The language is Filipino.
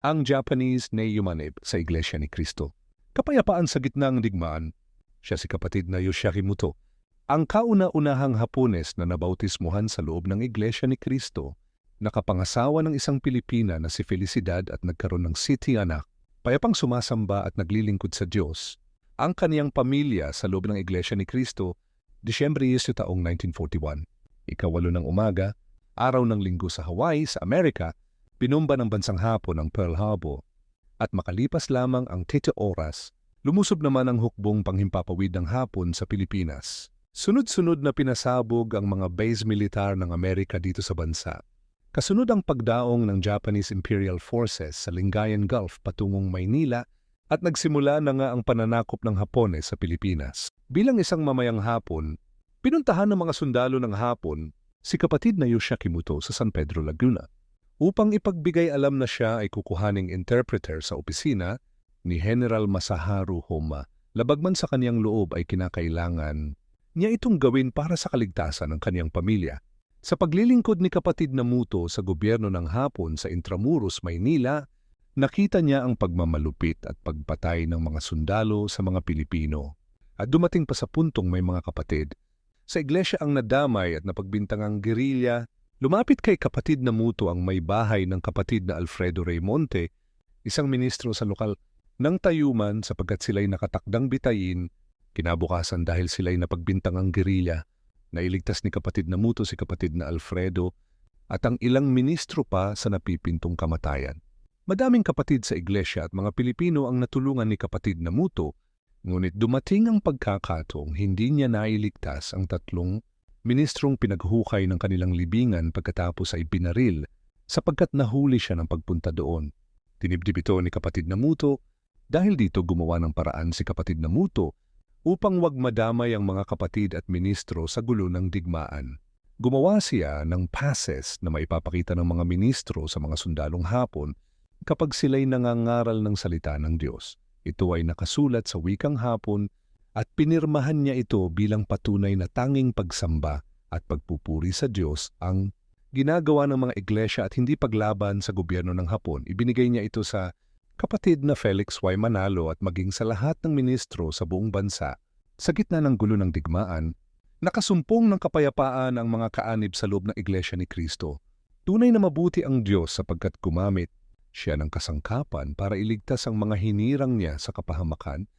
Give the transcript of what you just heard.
ang Japanese Neyumanib sa Iglesia ni Cristo. Kapayapaan sa gitna ng digmaan, siya si kapatid na Yoshiaki Muto, ang kauna-unahang Hapones na nabautismuhan sa loob ng Iglesia ni Cristo, nakapangasawa ng isang Pilipina na si Felicidad at nagkaroon ng city anak, payapang sumasamba at naglilingkod sa Diyos, ang kaniyang pamilya sa loob ng Iglesia ni Cristo, Disyembre 10 taong 1941. Ikawalo ng umaga, araw ng linggo sa Hawaii sa Amerika, pinumba ng bansang hapon ang Pearl Harbor. At makalipas lamang ang tete oras, lumusob naman ang hukbong panghimpapawid ng hapon sa Pilipinas. Sunod-sunod na pinasabog ang mga base militar ng Amerika dito sa bansa. Kasunod ang pagdaong ng Japanese Imperial Forces sa Lingayen Gulf patungong Maynila at nagsimula na nga ang pananakop ng Hapones sa Pilipinas. Bilang isang mamayang Hapon, pinuntahan ng mga sundalo ng Hapon si kapatid na Yoshiaki Muto sa San Pedro, Laguna. Upang ipagbigay alam na siya ay kukuhaning interpreter sa opisina ni General Masaharu Homa, labag man sa kaniyang loob ay kinakailangan niya itong gawin para sa kaligtasan ng kaniyang pamilya. Sa paglilingkod ni kapatid na Muto sa gobyerno ng Hapon sa Intramuros, Maynila, nakita niya ang pagmamalupit at pagpatay ng mga sundalo sa mga Pilipino. At dumating pa sa puntong may mga kapatid. Sa iglesia ang nadamay at napagbintangang gerilya, lumapit kay kapatid na Muto ang may bahay ng kapatid na Alfredo Raymonte, isang ministro sa lokal ng tayuman sapagkat sila'y nakatakdang bitayin, kinabukasan dahil sila'y napagbintangang gerilya, Nailigtas ni kapatid na Muto si kapatid na Alfredo at ang ilang ministro pa sa napipintong kamatayan. Madaming kapatid sa iglesia at mga Pilipino ang natulungan ni kapatid na Muto, ngunit dumating ang pagkakataong hindi niya nailigtas ang tatlong ministrong pinaghukay ng kanilang libingan pagkatapos ay binaril sapagkat nahuli siya ng pagpunta doon. Tinibdib ito ni kapatid na Muto dahil dito gumawa ng paraan si kapatid na Muto upang wag madamay ang mga kapatid at ministro sa gulo ng digmaan. Gumawa siya ng passes na maipapakita ng mga ministro sa mga sundalong hapon kapag sila'y nangangaral ng salita ng Diyos. Ito ay nakasulat sa wikang hapon at pinirmahan niya ito bilang patunay na tanging pagsamba at pagpupuri sa Diyos ang ginagawa ng mga iglesia at hindi paglaban sa gobyerno ng Hapon. Ibinigay niya ito sa kapatid na Felix Y. Manalo at maging sa lahat ng ministro sa buong bansa, sa gitna ng gulo ng digmaan, nakasumpong ng kapayapaan ang mga kaanib sa loob ng Iglesia ni Kristo. Tunay na mabuti ang Diyos sapagkat gumamit siya ng kasangkapan para iligtas ang mga hinirang niya sa kapahamakan